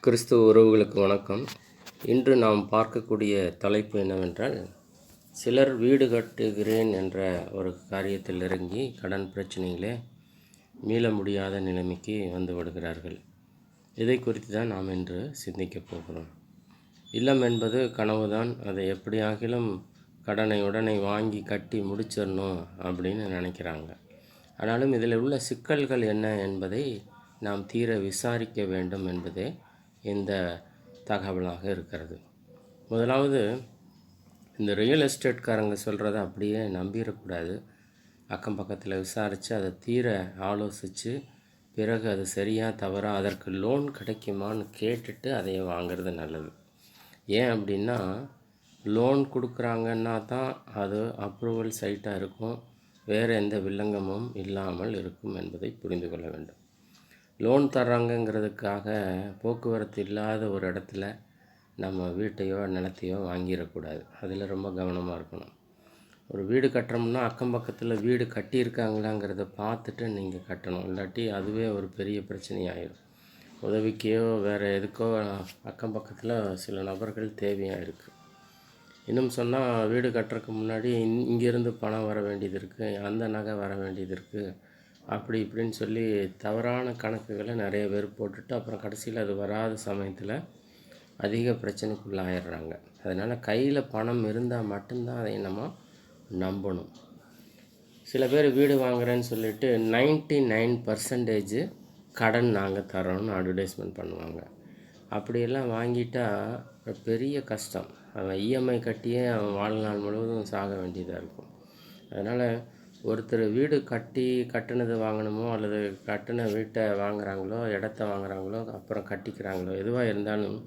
கிறிஸ்துவ உறவுகளுக்கு வணக்கம். இன்று நாம் பார்க்கக்கூடிய தலைப்பு என்னவென்றால் சிலர் வீடு கட்டுகிறேன் என்ற ஒரு காரியத்தில் இறங்கி கடன் பிரச்சனையிலே மீள முடியாத நிலைமைக்கு வந்து விடுகிறார்கள். இதை குறித்து தான் நாம் இன்று சிந்திக்கப் போகிறோம். இல்லம் என்பது கனவுதான். அதை எப்படியாகிலும் கடனை உடனே வாங்கி கட்டி முடிச்சிடணும் அப்படின்னு நினைக்கிறாங்க. ஆனாலும் இதில் உள்ள சிக்கல்கள் என்ன என்பதை நாம் தீர விசாரிக்க வேண்டும் என்பதே இந்த தகவலாக இருக்கிறது. முதலாவது இந்த ரியல் எஸ்டேட்காரங்க சொல்கிறத அப்படியே நம்பிடக்கூடாது அக்கம் பக்கத்தில் விசாரித்து அதை தீர ஆலோசித்து பிறகு அது சரியாக தவறாக அதற்கு லோன் கிடைக்குமான்னு கேட்டுட்டு அதை வாங்கிறது நல்லது. ஏன் அப்படின்னா லோன் கொடுக்குறாங்கன்னா தான் அது அப்ரூவல் சைட்டாக இருக்கும். வேறு எந்த வில்லங்கமும் இல்லாமல் இருக்கும் என்பதை புரிந்து கொள்ள வேண்டும். லோன் தர்றாங்கங்கிறதுக்காக போக்குவரத்து இல்லாத ஒரு இடத்துல நம்ம வீட்டையோ நிலத்தையோ வாங்கிடக்கூடாது. அதில் ரொம்ப கவனமாக இருக்கணும். ஒரு வீடு கட்டுறோம்னா அக்கம் பக்கத்தில் வீடு கட்டியிருக்காங்களாங்கிறத பார்த்துட்டு நீங்கள் கட்டணும். இல்லாட்டி அதுவே ஒரு பெரிய பிரச்சனையாயிடும் உதவிக்கோ வேறு எதுக்கோ அக்கம் பக்கத்தில் சில நபர்கள் தேவையாக இருக்குது இன்னும் சொன்னால் வீடு கட்டுறதுக்கு முன்னாடி இங்கேருந்து பணம் வர வேண்டியது இருக்குது அந்த நகை வர வேண்டியது இருக்குது அப்படி இப்படின்னு சொல்லி தவறான கணக்குகளை நிறைய பேர் போட்டுட்டு அப்புறம் கடைசியில் அது வராத சமயத்தில் அதிக பிரச்சனைக்குள்ளாயிடுறாங்க. அதனால் கையில் பணம் இருந்தால் மட்டும்தான் அதை நம்ம நம்பணும். சில பேர் வீடு வாங்குறேன்னு சொல்லிட்டு நைன்ட்டி நைன் பர்சன்டேஜ் கடன் நாங்கள் தரோன்னு அட்வர்டைஸ்மெண்ட் பண்ணுவாங்க. அப்படியெல்லாம் வாங்கிட்டால் பெரிய கஷ்டம். அவன் இஎம்ஐ கட்டியே அவன் வாழ்நாள் முழுவதும் சாக வேண்டியதாக இருக்கும். அதனால் ஒருத்தர் வீடு கட்டி கட்டினது வாங்கணுமோ அல்லது கட்டின வீட்டை வாங்குறாங்களோ இடத்த வாங்குறாங்களோ அப்புறம் கட்டிக்கிறாங்களோ எதுவாக இருந்தாலும்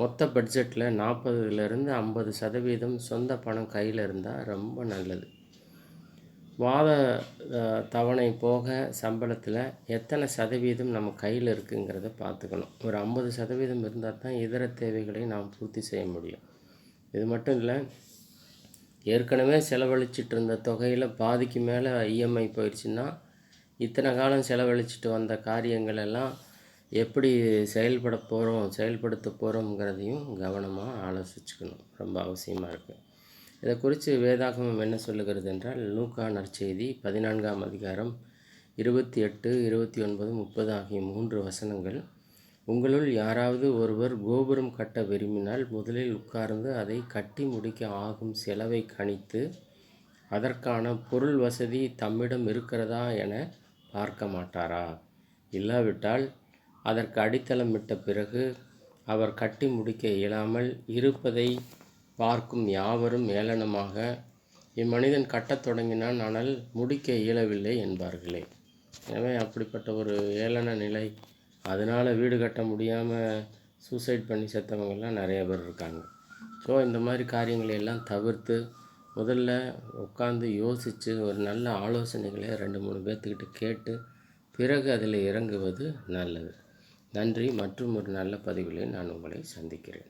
மொத்த பட்ஜெட்டில் நாற்பதுலேருந்து ஐம்பது சதவீதம் சொந்த பணம் கையில் இருந்தால் ரொம்ப நல்லது. வாத தவணை போக சம்பளத்தில் எத்தனை சதவீதம் நம்ம கையில் இருக்குங்கிறத பார்த்துக்கணும். ஒரு ஐம்பது சதவீதம் இருந்தால் தான் இதர தேவைகளை நாம் பூர்த்தி செய்ய முடியும். இது மட்டும் இல்லை ஏற்கனவே செலவழிச்சிட்டு இருந்த தொகையில் பாதிக்கு மேலே இஎம்ஐ போயிடுச்சுன்னா இத்தனை காலம் செலவழிச்சிட்டு வந்த காரியங்கள் எல்லாம் எப்படி செயல்பட போகிறோம் செயல்படுத்த போகிறோங்கிறதையும் கவனமாக ஆலோசிச்சுக்கணும். ரொம்ப அவசியமாக இருக்குது இதை குறித்து வேதாகமம் என்ன சொல்லுகிறது என்றால் லூக்கா நற்செய்தி பதினான்காம் அதிகாரம் இருபத்தி எட்டு இருபத்தி ஒன்பது முப்பது ஆகிய மூன்று வசனங்கள் உங்களுள் யாராவது ஒருவர் கோபுரம் கட்ட விரும்பினால் முதலில் உட்கார்ந்து அதை கட்டி முடிக்க ஆகும் செலவை கணித்து அதற்கான பொருள் வசதி தம்மிடம் இருக்கிறதா என பார்க்க மாட்டாரா? இல்லாவிட்டால் அதற்கு அடித்தளம் விட்ட பிறகு அவர் கட்டி முடிக்க இயலாமல் இருப்பதை பார்க்கும் யாவரும் ஏளனமாக இம்மனிதன் கட்டத் தொடங்கினான் ஆனால் முடிக்க இயலவில்லை என்பார்களே. எனவே அப்படிப்பட்ட ஒரு ஏளன நிலை அதனால் வீடு கட்ட முடியாமல் சூசைட் பண்ணி செத்தவங்கெல்லாம் நிறைய பேர் இருக்காங்க. ஸோ இந்த மாதிரி காரியங்களை எல்லாம் தவிர்த்து முதல்ல உட்காந்து யோசித்து ஒரு நல்ல ஆலோசனைகளை ரெண்டு மூணு பேர்த்துக்கிட்ட கேட்டு பிறகு அதில் இறங்குவது நல்லது. நன்றி. மற்றும் ஒரு நல்ல பதிவிலே நான் உங்களை சந்திக்கிறேன்.